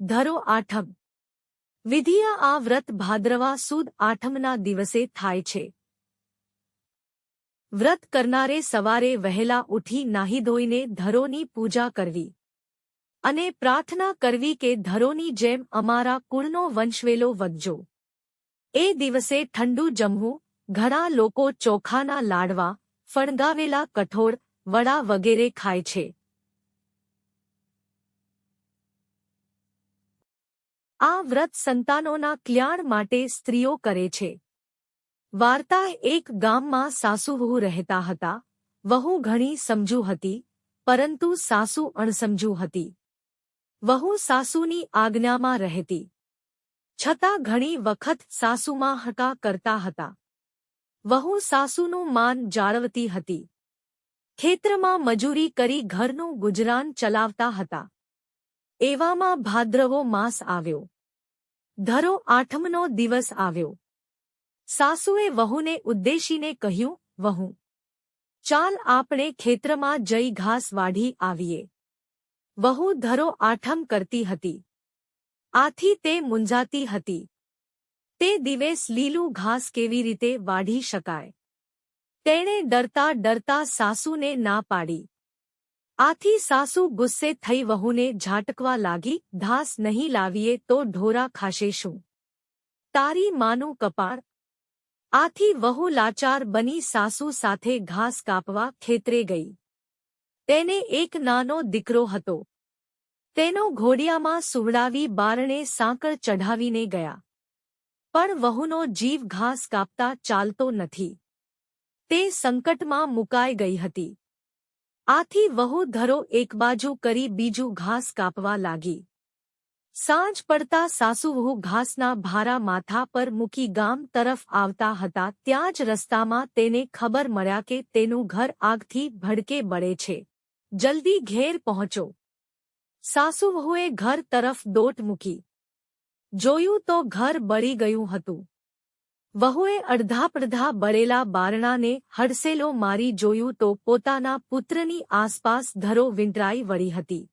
ધરો આઠમ. વિધિયા આ વ્રત ભાદ્રવા સુદ આઠમના દિવસે થાય છે. વ્રત કરનારે સવારે વહેલા ઉઠી નાહી ધોઈને ધરોની પૂજા કરવી. અને પ્રાર્થના કરવી કે ધરોની જેમ અમારા કુળનો વંશવેલો વધજો. એ દિવસે ઠંડુ જમવું, ઘણા લોકો ચોખાના લાડવા ફણગાવેલા કઠોળ, વડા વગેરે ખાય છે. આ વ્રત સંતાનોના કલ્યાણ માટે સ્ત્રીઓ કરે છે. વાર્તા એક ગામમાં સાસુહુ રહેતા હતા. વહુ ઘણી સમજુ હતી, પરંતુ સાસુ અણસમજુ હતી. વહુ સાસુની આજ્ઞામાં રહેતી. છતાં ઘણી વખત સાસુમાં હકા કરતા હતા. વહુ સાસુનું માન જાળવતી હતી. ખેતરમાં મજૂરી કરી ઘરનું ગુજરાન ચલાવતા હતા. એવામાં ભાદ્રવો માસ આવ્યો. ધરો આઠમનો દિવસ આવ્યો. સાસુએ વહુને ઉદ્દેશીને કહ્યું, વહુ, ચાલ આપણે ખેતરમાં જઈ ઘાસ વાઢી આવીએ. વહુ ધરો આઠમ કરતી હતી. આથી તે મુંજાતી હતી. તે દિવસ લીલું ઘાસ કેવી રીતે વાઢી શકાય? તેણે ડરતા ડરતા સાસુને ના પાડી. આથી સાસુ ગુસ્સે થઈ વહુને ઝાટકવા લાગી ઘાસ નહીં લાવીએ તો ઢોરા ખાશે શું તારી માનું કપાળ. આથી વહુ લાચાર બની સાસુ સાથે ઘાસ કાપવા ખેતરે ગઈ. તેને એક નાનો દીકરો હતો. તેનો ઘોડિયામાં સુવડાવી બારણે સાંકળ ચઢાવીને ગયા. પણ વહુનો જીવ ઘાસ કાપતા ચાલતો નથી. તે સંકટમાં મુકાઈ ગઈ હતી. આથી વહુ ધરો એક બાજુ કરી બીજું ઘાસ કાપવા લાગી. સાંજ પડતા સાસુવહુ ઘાસના ભારા માથા પર મૂકી ગામ તરફ આવતા હતા ત્યાં જ રસ્તામાં તેને ખબર મળ્યા કે તેનું ઘર આગથી ભડકે બળે છે. જલ્દી ઘેર પહોંચો. સાસુવહુએ ઘર તરફ દોટ મૂકી. જોયું તો ઘર બળી ગયું હતું. વહુએ અડધાપડધા બળેલા બારણાને હડસેલો મારી જોયું તો પોતાના પુત્રની આસપાસ ધરો વિંટરાઈ વળી હતી.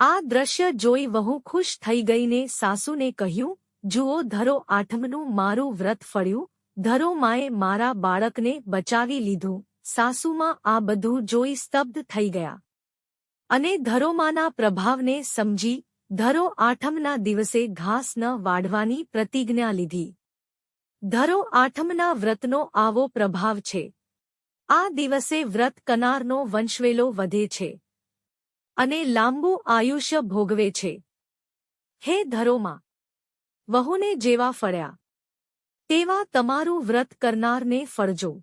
આ દ્રશ્ય જોઈ વહુ ખુશ થઈ ગઈને સાસુને કહ્યું, જુઓ, ધરો આઠમનું મારું વ્રત ફળ્યું, ધરો માએ મારા બાળકને બચાવી લીધું. સાસુમાં આ બધું જોઈ સ્તબ્ધ થઈ ગયા. અને ધરોમાના પ્રભાવને સમજી, ધરો આઠમના દિવસે ઘાસ ન વાઢવાની પ્રતિજ્ઞા લીધી. ધરો આઠમના વ્રતનો આવો પ્રભાવ છે. આ દિવસે વ્રત કનારનો વંશવેલો વધે છે. અને લાંબુ આયુષ્ય ભોગવે છે. હે ધરોમાં, વહુને જેવા ફળ્યા. તેવા તમારું વ્રત કરનારને ફળજો.